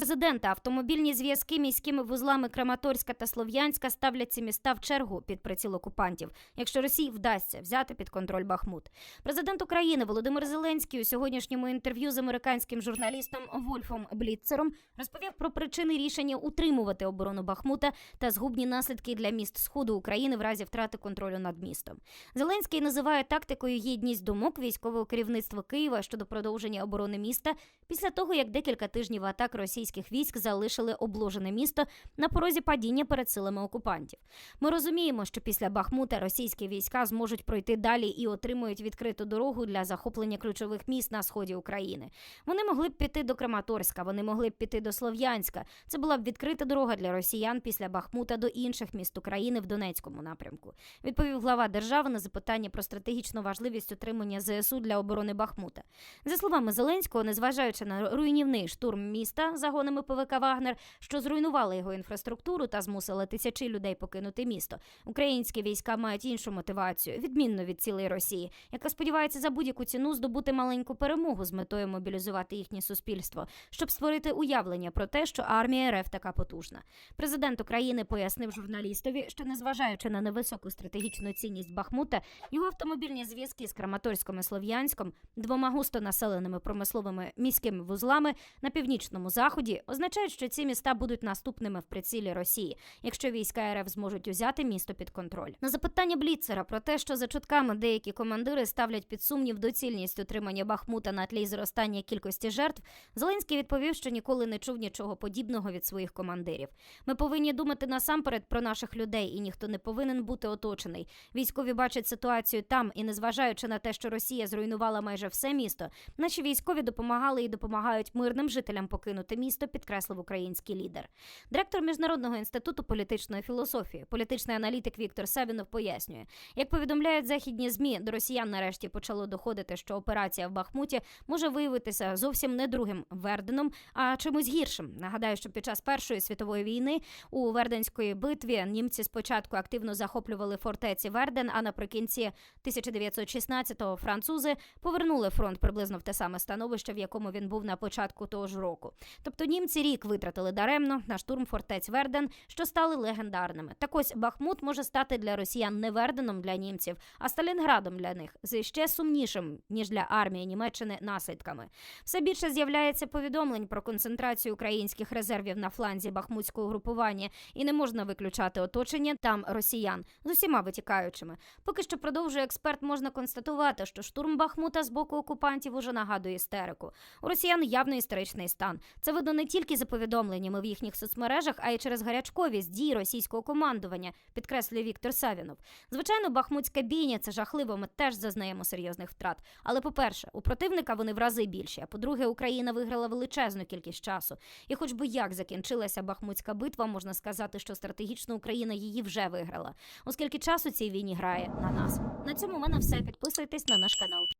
президента автомобільні зв'язки міськими вузлами Краматорська та Слов'янська ставлять ці міста в чергу під приціл окупантів, якщо Росії вдасться взяти під контроль Бахмут. Президент України Володимир Зеленський у сьогоднішньому інтерв'ю з американським журналістом Вольфом Бліцером розповів про причини рішення утримувати оборону Бахмута та згубні наслідки для міст сходу України в разі втрати контролю над містом. Зеленський називає тактикою єдність думок військового керівництва Києва щодо продовження оборони міста після того, як декілька тижнів атак російських військ залишили обложене місто на порозі падіння перед силами окупантів. Ми розуміємо, що після Бахмута російські війська зможуть пройти далі і отримують відкриту дорогу для захоплення ключових міст на сході України. Вони могли б піти до Краматорська, вони могли б піти до Слов'янська. Це була б відкрита дорога для росіян після Бахмута до інших міст України в Донецькому напрямку. Відповів глава держави на запитання про стратегічну важливість утримання ЗСУ для оборони Бахмута. За словами Зеленського, незважаючи на руйнівний штурм міста загонами ПВК Вагнер, що зруйнували його інфраструктуру та змусили тисячі людей покинути місто. Українські війська мають іншу мотивацію, відмінно від цілої Росії, яка сподівається за будь-яку ціну здобути маленьку перемогу з метою мобілізувати їхнє суспільство, щоб створити уявлення про те, що армія РФ така потужна. Президент України пояснив журналістові, що незважаючи на невисоку стратегічну цінність Бахмута, його автомобільні зв'язки з Краматорськом і Слов'янськом, двома густонаселеними промисловими міськими вузлами на північному заході, означають, що ці міста будуть наступними в прицілі Росії, якщо війська РФ зможуть узяти місто під контроль. На запитання Бліцера про те, що за чутками деякі командири ставлять під сумнів доцільність утримання Бахмута на тлі зростання кількості жертв, Зеленський відповів, що ніколи не чув нічого подібного від своїх командирів. Ми повинні думати насамперед про наших людей, і ніхто не повинен бути оточений. Військові бачать ситуацію там, і незважаючи на те, що Росія зруйнувала майже все місто, наші військові допомагали і допомагають мирним жителям покинути місто, підкреслив український лідер. Директор міжнародного інституту політичної філософії, політичний аналітик Віктор Савінов пояснює, як повідомляють західні змі, до росіян нарешті почало доходити, що операція в Бахмуті може виявитися зовсім не другим Верденом, а чимось гіршим. Нагадаю, що під час першої світової війни у Верденської битві німці спочатку активно захоплювали фортеці Верден, а наприкінці 1916-го французи повернули фронт приблизно в те саме становище, в якому він був на початку того ж року. Тобто німці рік витратили даремно на штурм фортець Верден, що стали легендарними. Так ось Бахмут може стати для росіян не Верденом для німців, а Сталінградом для них з ще сумнішим ніж для армії Німеччини наслідками. Все більше з'являється повідомлень про концентрацію українських резервів на фланзі бахмутського групування, і не можна виключати оточення там росіян з усіма витікаючими. Поки що продовжує експерт, можна констатувати, що штурм Бахмута з боку окупантів уже нагадує істерику. У росіян явно істеричний стан. Це видно не тільки за повідомленнями в їхніх соцмережах, а й через гарячковість дій російського командування, підкреслює Віктор Савінов. Звичайно, бахмутська бійня це жахливо. Ми теж зазнаємо серйозних втрат. Але по-перше, у противника вони в рази більші. А по-друге, Україна виграла величезну кількість часу. І хоч би як закінчилася бахмутська битва, можна сказати, що стратегічно Україна її вже виграла, оскільки часу цій війні грає на нас. На цьому в мене все. Підписуйтесь на наш канал.